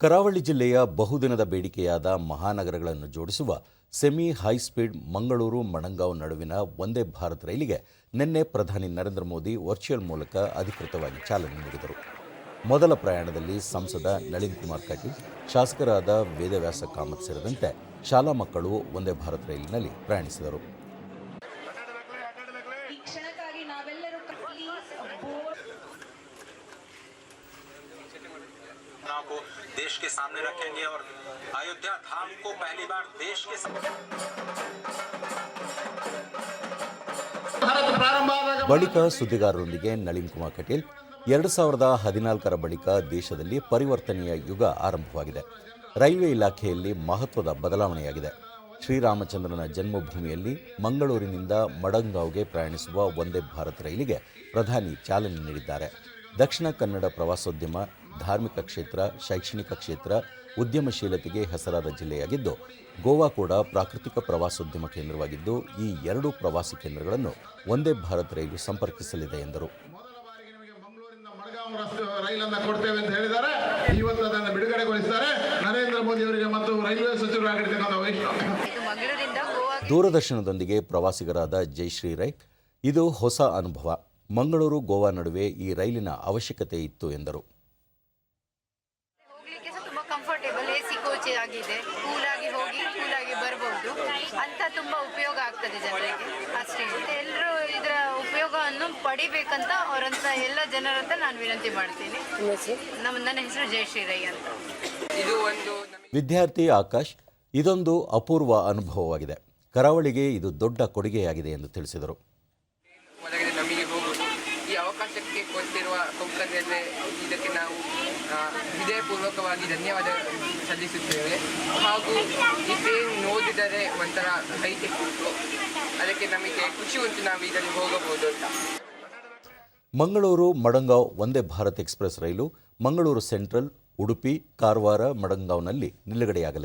ಕರಾವಳಿ ಜಿಲ್ಲೆಯ ಬಹುದಿನದ ಬೇಡಿಕೆಯಾದ ಮಹಾನಗರಗಳನ್ನು ಜೋಡಿಸುವ ಸೆಮಿ ಹೈಸ್ಪೀಡ್ ಮಂಗಳೂರು ಮಣಂಗಾವ್ ನಡುವಿನ ಒಂದೇ ಭಾರತ್ ರೈಲಿಗೆ ನಿನ್ನೆ ಪ್ರಧಾನಿ ನರೇಂದ್ರ ಮೋದಿ ವರ್ಚುವಲ್ ಮೂಲಕ ಅಧಿಕೃತವಾಗಿ ಚಾಲನೆ ನೀಡಿದರು. ಮೊದಲ ಪ್ರಯಾಣದಲ್ಲಿ ಸಂಸದ ನಳಿನ್ ಕುಮಾರ್ ಕಟೀಲ್, ಶಾಸಕರಾದ ವೇದವ್ಯಾಸ ಕಾಮತ್ ಸೇರಿದಂತೆ ಶಾಲಾ ಮಕ್ಕಳು ಒಂದೇ ಭಾರತ್ ರೈಲಿನಲ್ಲಿ ಪ್ರಯಾಣಿಸಿದರು. घटनाओं को देश के सामने रखेंगे और अयोध्या धाम को पहली बार देश के सामने ಬಳಿಕ ಸುದ್ದಿಗಾರರೊಂದಿಗೆ ನಳಿನ್ ಕುಮಾರ್ ಕಟೀಲ್ ಎರಡು ಸಾವಿರದ ಹದಿನಾಲ್ಕರ ಬಳಿಕ ದೇಶದಲ್ಲಿ ಪರಿವರ್ತನೆಯ ಯುಗ ಆರಂಭವಾಗಿದೆ ರೈಲ್ವೆ ಇಲಾಖೆಯಲ್ಲಿ ಮಹತ್ವದ ಬದಲಾವಣೆಯಾಗಿದೆ ಶ್ರೀರಾಮಚಂದ್ರನ ಜನ್ಮಭೂಮಿಯಲ್ಲಿ ಮಂಗಳೂರಿನಿಂದ ಮಡಂಗಾವ್ಗೆ ಪ್ರಯಾಣಿಸುವ ವಂದೇ ಭಾರತ್ ರೈಲಿಗೆ ಪ್ರಧಾನಿ ಚಾಲನೆ ನೀಡಿದ್ದಾರೆ ದಕ್ಷಿಣ ಕನ್ನಡ ಪ್ರವಾಸೋದ್ಯಮ ಧಾರ್ಮಿಕ ಕ್ಷೇತ್ರ ಶೈಕ್ಷಣಿಕ ಕ್ಷೇತ್ರ ಉದ್ಯಮಶೀಲತೆಗೆ ಹೆಸರಾದ ಜಿಲ್ಲೆಯಾಗಿದ್ದು ಗೋವಾ ಕೂಡ ಪ್ರಾಕೃತಿಕ ಪ್ರವಾಸೋದ್ಯಮ ಕೇಂದ್ರವಾಗಿದ್ದು ಈ ಎರಡು ಪ್ರವಾಸಿ ಕೇಂದ್ರಗಳನ್ನು ಒಂದೇ ಭಾರತ್ ರೈಲು ಸಂಪರ್ಕಿಸಲಿದೆ ಎಂದರು. ರೈಲನ್ನ ಕೊಡ್ತೇವೆ ಅಂತ ಹೇಳಿದ್ದಾರೆ. ಇವತ್ತು ಅದನ್ನು ಬಿಡುಗಡೆಗೊಳಿಸಿದ್ದಾರೆ ನರೇಂದ್ರ ಮೋದಿ ಅವರಿಗೆ ಮತ್ತು ರೈಲ್ವೆ ಸಚಿವರಾಗಿರ್ತಕ್ಕಂಥ ದೂರದರ್ಶನದೊಂದಿಗೆ ಪ್ರವಾಸಿಗರಾದ ಜೈಶ್ರೀ ರೈ ಇದು ಹೊಸ ಅನುಭವ. ಮಂಗಳೂರು ಗೋವಾ ನಡುವೆ ಈ ರೈಲಿನ ಅವಶ್ಯಕತೆ ಇತ್ತು ಎಂದರು. ಕಂಫರ್ಟೇಬಲ್ ಎ ಸಿ ಕೋಚ್ ಆಗಿದೆ. ಕೂಲ್ ಆಗಿ ಹೋಗಿ ಕೂಲ್ ಆಗಿ ಬರ್ಬೋದು. ಅಂತ ತುಂಬಾ ಉಪಯೋಗ ಆಗ್ತದೆ ಜನರಿಗೆ. ಅಷ್ಟೇ. ಎಲ್ಲರೂ ಇದರ ಉಪಯೋಗವನ್ನು ಪಡಿಬೇಕಂತ ಅವರಂತ ಎಲ್ಲ ಜನರಂತ ನಾನು ವಿನಂತಿ ಮಾಡ್ತೀನಿ. ನಮ್ಮ ನನ್ನ ಹೆಸರು ಜಯಶ್ರೀ ರೈ ಅಂತ. ಇದು ಒಂದು ವಿದ್ಯಾರ್ಥಿ ಆಕಾಶ್ ಇದೊಂದು ಅಪೂರ್ವ ಅನುಭವವಾಗಿದೆ. ಕರಾವಳಿಗೆ ಇದು ದೊಡ್ಡ ಕೊಡುಗೆಯಾಗಿದೆ ಎಂದು ತಿಳಿಸಿದರು ಒಳಗಡೆ ನಮಗೆ ಹೋಗುವುದು ಈ ಅವಕಾಶಕ್ಕೆ ಕೊಟ್ಟಿರುವ ಕೊಂಕಣಿಯಲ್ಲೇ ಇದಕ್ಕೆ ನಾವು ವಿಜಯಪೂರ್ವಕವಾಗಿ ಧನ್ಯವಾದ ಸಲ್ಲಿಸುತ್ತೇವೆ. ಹಾಗೂ ಈ ನೋಡಿದರೆ ಒಂಥರ ಕೈಟೆಕ್ ಉಂಟು ಅದಕ್ಕೆ ನಮಗೆ ಖುಷಿ ಉಂಟು ನಾವು ಇದರಲ್ಲಿ ಹೋಗಬಹುದು ಅಂತ. ಮಂಗಳೂರು ಮಡಂಗಾವ್ ವಂದೇ ಭಾರತ್ ಎಕ್ಸ್ಪ್ರೆಸ್ ರೈಲು, ಮಂಗಳೂರು ಸೆಂಟ್ರಲ್, ಉಡುಪಿ, ಕಾರವಾರ, ಮಡಂಗಾವ್ನಲ್ಲಿ ನಿಲುಗಡೆಯಾಗಲಿದೆ.